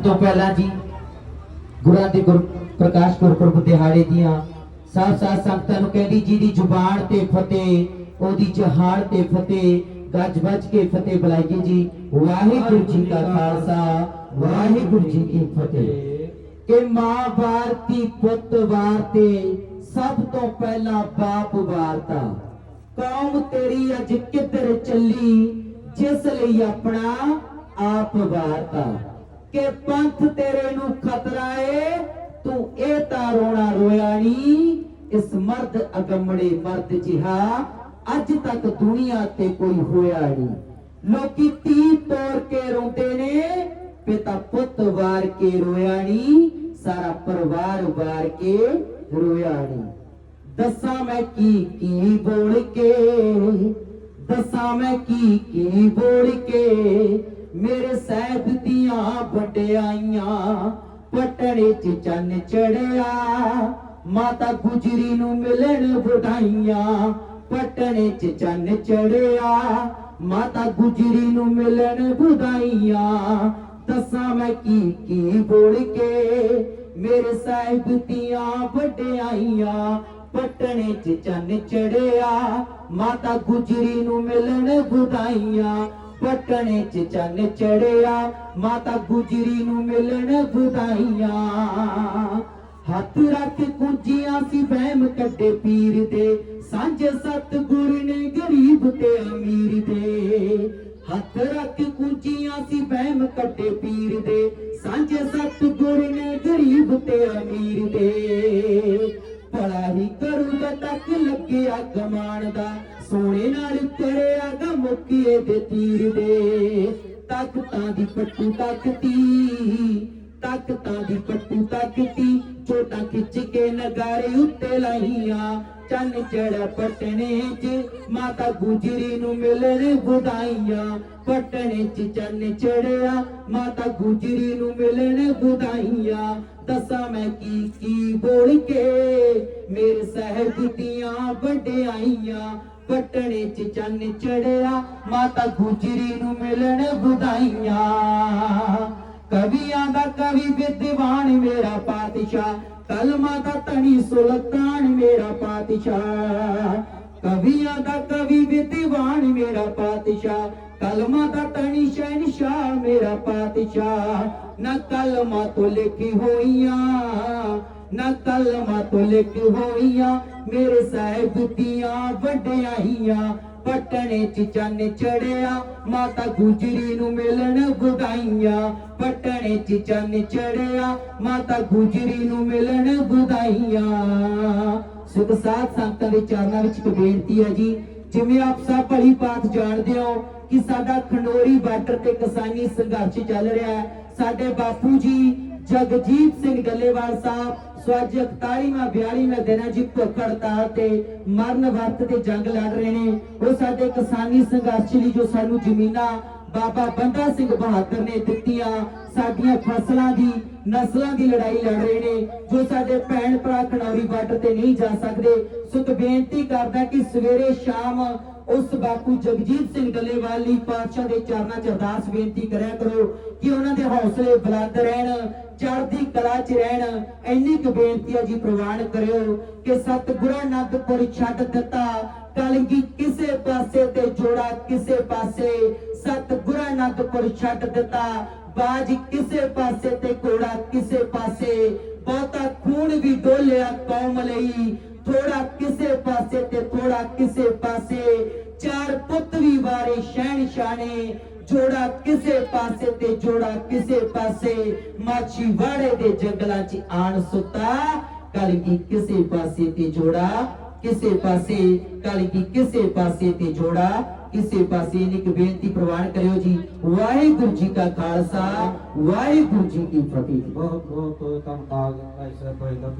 ਤੋਂ ਪਹਿਲਾਂ ਜੀ, ਗੁਰਾਂ ਦੇ ਗੁਰ ਪ੍ਰਕਾਸ਼ ਗੁਰਪੁਰਬ ਦਿਹਾੜੇ ਦੀਆਂ ਸਾਥ ਸਾਥ ਸੰਗਤਾਂ ਨੂੰ ਕਹਿੰਦੀ ਜੀ ਦੀ ਜ਼ੁਬਾਨ ਤੇ ਫਤਿਹ, ਉਹਦੀ ਜਹਾਨ ਤੇ ਫਤਿਹ, ਗੱਜ ਵੱਜ ਕੇ ਫਤਿਹ ਬੁਲਾਈਏ ਜੀ। ਵਾਹਿਗੁਰੂ ਜੀ ਕਾ ਖਾਲਸਾ, ਵਾਹਿਗੁਰੂ ਜੀ ਕੀ ਫਤਿਹ। ਕਿ ਮਾਂ ਵਾਰਤੀ, ਪੁੱਤ ਵਾਰਤੇ, ਸਭ ਤੋਂ ਪਹਿਲਾਂ ਬਾਪ ਵਾਰਤਾ। ਕੌਮ ਤੇਰੀ ਅੱਜ ਕਿੱਧਰ ਚੱਲੀ, ਜਿਸ ਲਈ ਆਪਣਾ ਆਪ ਵਾਰਤਾ। ਕਿ ਪੰਥ ਤੇਰੇ ਨੂੰ ਖਤਰਾ ਏ, ਤੂੰ ਇਹ ਤਾਂ ਰੋਣਾ ਰੋਇਆ ਨੀ, ਇਸ ਮਰਦ ਅਗੰਮੜੇ ਮਰਦ ਜਿਹਾ ਅੱਜ ਤੱਕ ਦੁਨੀਆ ਤੇ ਕੋਈ ਹੋਇਆ ਨਹੀਂ ਲੋਕੀ ਤੀ ਤੋੜ ਕੇ ਰੋਂਦੇ ਨੇ, ਪਿਤਾ ਪੁੱਤ ਵਾਰ ਕੇ ਰੋਇਆ ਨੀ, ਸਾਰਾ ਪਰਿਵਾਰ ਵਾਰ ਕੇ ਰੋਇਆ ਨੀ। ਦੱਸਾਂ ਮੈਂ ਕੀ ਕੀ ਬੋਲ ਕੇ, ਦੱਸਾਂ ਮੈਂ ਕੀ ਕੀ ਬੋਲ ਕੇ ਮੇਰੇ ਸਾਹਿਬ ਦੀਆਂ ਵਡਿਆਈਆਂ ਪਟੜੇ ਚ ਚੰਨ ਚੜਿਆ, ਮਾਤਾ ਗੁਜਰੀ ਨੂੰ ਮਿਲਣ ਵਧਾਈਆਂ ਪਟੜੇ ਚ ਚੰਨ ਚੜਿਆ, ਮਾਤਾ ਗੁਜਰੀ ਨੂੰ ਮਿਲਣ ਵਧਾਈਆਂ ਦੱਸਾਂ ਮੈਂ ਕੀ ਕੀ ਬੋਲ ਕੇ ਮੇਰੇ ਸਾਹਿਬ ਦੀਆਂ ਵਡਿਆਈਆਂ ਪਟਣੇ ਚ ਚੰਨ ਚੜਿਆ, ਮਾਤਾ ਗੁਜਰੀ ਨੂੰ ਮਿਲਣ ਵਧਾਈਆਂ ਪਟਣੇ ਚ ਚੰਨ ਚੜਿਆ, ਮਾਤਾ ਗੁਜਰੀ ਨੂੰ ਮਿਲਣ ਵਧਾਈਆਂ। ਹੱਥ ਰੱਖ ਕੁੰਜੀਆਂ ਸੀ ਵਹਿਮ ਕੱਢੇ ਪੀਰ ਦੇ, ਸਾਂਝੇ ਸਤਿਗੁਰ ਨੇ ਗਰੀਬ ਤੇ ਅਮੀਰ ਦੇ। ਹੱਥ ਰੱਖ ਕੁੰਜੀਆਂ ਸੀ ਬਹਿਮ ਕੱਢੇ ਪੀਰ ਦੇ, ਸਾਂਝੇ ਸਤਿਗੁਰ ਨੇ ਗਰੀਬ ਤੇ ਅਮੀਰ ਦੇ। ਕਰੂਗਾ ਤੱਕ ਲੱਗਿਆ ਕਮਾਨ ਦਾ। ਸੋਨੇ ਨਾਲ ਚੜਿਆ ਗਾ ਮੁੱਕੀਏ ਦੇ ਤੀਰ ਦੇ। ਤਖਤਾਂ ਦੀ ਪੱਟੂ ਤਖਤੀ ਤਖਤਾਂ ਦੀ ਪੱਟੂ ਤਾਕਤੀ। ਖਿੱਚ ਕੇ ਨਗਾਰੇ ਉੱਤੇ ਲਾਈਆਂ। ਚੰਨ ਚੜਾ ਪਟਨੇ 'ਚ ਮਾਤਾ ਗੁਜਰੀ ਨੂੰ ਮਿਲਣ ਵਧਾਈਆਂ। ਪਟਨੇ 'ਚ ਚੰਨ ਚੜਿਆ ਮਾਤਾ ਗੁਜਰੀ ਨੂੰ ਮਿਲਣ ਵਧਾਈਆਂ। ਦੱਸਾਂ ਮੈਂ ਕੀ ਕੀ ਬੋਲ ਕੇ ਮੇਰੇ ਸਾਹਿਬ ਦੀਆਂ ਵਡਿਆਈਆਂ। ਪਟਣੇ ਚ ਚੰਨ ਚੜਿਆ ਮਾਤਾ ਗੁਜਰੀ ਨੂੰ ਮਿਲਣ ਵਧਾਈਆਂ। ਕਵੀਆਂ ਦਾ ਕਵੀ ਵਿਦਵਾਨ ਮੇਰਾ ਪਾਤਸ਼ਾਹ, ਕਲਮਾ ਦਾ ਧਣੀ ਸੁਲਤਾਨ ਮੇਰਾ ਪਾਤਸ਼ਾਹ। ਕਵੀਆਂ ਦਾ ਕਵੀ ਵਿਦਵਾਨ ਮੇਰਾ ਪਾਤਸ਼ਾਹ, ਕਲਮਾਂ ਦਾ ਧਣੀ ਸ਼ਹਿਨशाह ਮੇਰਾ ਪਾਤਸ਼ਾਹ। ਨਾ ਕਲਮਾ ਤੋਂ ਲਿਖੀ ਹੋਈਆਂ, ਨਾ ਕਲਮਾਂ ਤੋਂ ਲਿਖ ਹੋਈਆਂ, ਮੇਰੇ ਸਾਹਿਬ ਦੀਆਂ ਵਡਿਆਈਆਂ ਪਟਣੇ ਚ ਚੰਨ ਚੜਿਆ, ਮਾਤਾ ਗੁਜਰੀ ਨੂੰ ਮਿਲਣ ਵਧਾਈਆਂ ਪਟਣੇ ਚ ਚੰਨ ਚੜਿਆ, ਮਾਤਾ ਗੁਜਰੀ ਨੂੰ ਮਿਲਣ ਵਧਾਈਆਂ ਸੁਖ ਸਾਧ ਸੰਤਾਂ ਦੇ ਚਰਨਾਂ ਵਿੱਚ ਇੱਕ ਬੇਨਤੀ ਹੈ ਜੀ, ਜਿਵੇਂ ਆਪ ਸਭ ਭਲੀ ਬਾਤ ਜਾਣਦੇ ਹੋ ਕਿ ਸਾਡਾ ਖੰਡੋਰੀ ਬਾਰਡਰ ਤੇ ਕਿਸਾਨੀ ਸੰਘਰਸ਼ ਚੱਲ ਰਿਹਾ ਹੈ। ਸਾਡੇ ਬਾਪੂ ਜੀ ਜਗਜੀਤ ਸਿੰਘ ਡੱਲੇਵਾਲ ਸਾਹਿਬ ਸੋ 41ਵਾਂ 42ਵਾਂ ਦਿਨ ਹੈ ਜੀ ਭੁੱਖ ਹੜਤਾਲ ਤੇ ਮਰਨ ਵਰਤ ਤੇ ਜੰਗ ਲੜ ਰਹੇ ਨੇ। ਉਹ ਸਾਡੇ ਕਿਸਾਨੀ ਸੰਘਰਸ਼ ਲਈ ਜੋ ਸਾਨੂੰ ਜ਼ਮੀਨਾਂ ਬਾਬਾ ਬੰਦਾ ਸਿੰਘ ਬਹਾਦਰ ਨੇ ਦਿੱਤੀਆਂ, ਸਾਡੀਆਂ ਫਸਲਾਂ ਦੀ, ਨਸਲਾਂ ਦੀ ਲੜਾਈ ਲੜ ਰਹੇ ਨੇ, ਜੋ ਸਾਡੇ ਭੈਣ ਭਰਾ ਖਨੌਰੀ ਬਾਰਡਰ ਤੇ ਨਹੀਂ ਜਾ ਸਕਦੇ। ਸੋ ਬੇਨਤੀ ਕਰਦਾ ਕਿ ਸਵੇਰੇ ਸ਼ਾਮ ਉਸ ਬਾਪੂ ਜਗਜੀਤ ਸਿੰਘ ਡੱਲੇਵਾਲ ਲਈ ਪਾਤਸ਼ਾਹ ਦੇ ਚਰਨਾਂ 'ਚ ਅਰਦਾਸ ਬੇਨਤੀ ਕਰਿਆ ਕਰੋ ਕਿ ਉਹਨਾਂ ਦੇ ਹੌਸਲੇ ਬੁਲੰਦ ਰਹਿਣ, ਚੜ੍ਹਦੀ ਕਲਾ 'ਚ ਰਹਿਣ। ਇੰਨੀ ਕੁ ਬੇਨਤੀ ਹੈ ਜੀ ਪ੍ਰਵਾਨ ਕਰਿਓ ਕਿ ਸਤਿਗੁਰਾਂ ਅਨੰਦਪੁਰ ਛੱਡ ਦਿੱਤਾ। ਕਲਗੀ ਕਿਸੇ ਪਾਸੇ ਤੇ ਜੋੜਾ ਕਿਸੇ ਪਾਸੇ। ਸਤਿਗੁਰਾਂ ਅਨੰਦਪੁਰ ਛੱਡ ਦਿੱਤਾ। ਬਾਜ ਕਿਸੇ ਪਾਸੇ ਤੇ ਘੋੜਾ ਕਿਸੇ ਪਾਸੇ। ਬਹੁਤਾ ਖੂਨ ਵੀ ਡੋਲਿਆ ਕੌਮ ਲਈ। ਥੋੜਾ ਕਿਸੇ ਪਾਸੇ ਤੇ ਥੋੜਾ ਕਿਸੇ ਪਾਸੇ। ਚਾਰ ਪੁੱਤ ਵੀ ਵਾਰੇ ਸ਼ਹਿਨशाह ਨੇ ਜੋੜਾ ਕਿਸੇ ਪਾਸੇ ਤੇ ਜੋੜਾ ਕਿਸੇ ਪਾਸੇ। ਮਾਛੀ ਵਾੜੇ ਦੇ ਜੰਗਲਾਂ 'ਚ ਆਣ ਸੁੱਤਾ ਕਲਗੀ ਕਿਸੇ ਪਾਸੇ ਤੇ ਜੋੜਾ, ਕਿਸੇ ਪਾਸੇ ਕਲਗੀ ਕਿਸੇ ਪਾਸੇ ਤੇ ਜੋੜਾ। ਕਿਸੇ ਪਾਸੇ ਨੇ ਬੇਨਤੀ ਪ੍ਰਵਾਨ ਕਰਿਓ ਜੀ, ਵਾਹਿਗੁਰੂ ਜੀ ਕਾ ਖਾਲਸਾ, ਵਾਹਿਗੁਰੂ ਜੀ ਕੀ ਫਤਿਹ। ਜੀ ਬਹੁਤ ਬਹੁਤ ਧੰਨਵਾਦ ਭਾਈ ਸਾਹਿਬ